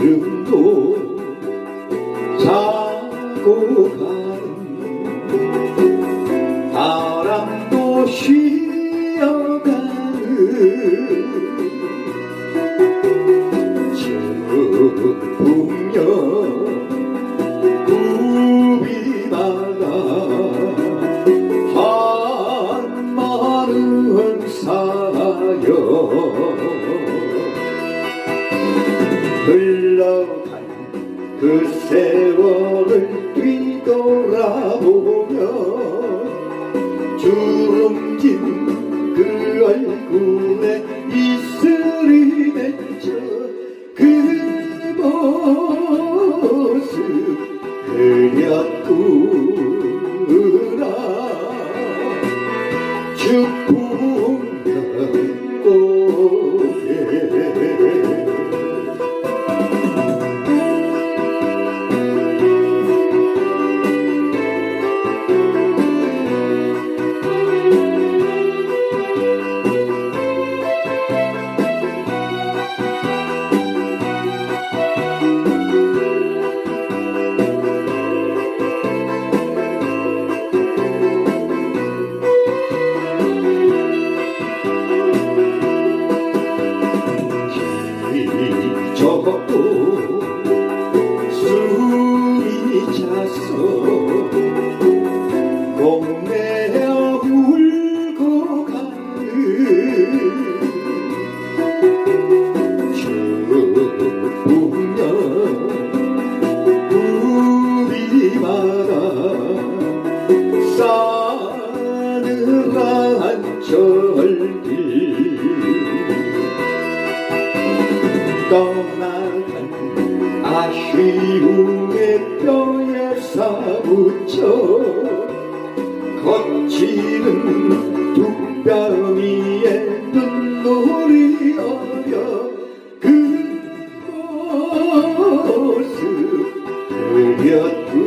구름 도 자고 가는 바람도 쉬어가는 저 풍년 구비마다 한마른 사연 그 세월을 뒤돌아보며 주름진 그 얼굴에 이슬이 맺혀 그 모습 그렸구 숨이 찼어 동네여 울고 가는 저 풍년 우리마다 싸늘한 절길 떠나간 아쉬움의 뼈에 사무쳐 거치는 두뺨이의 눈물이 어려 그곳을 그렸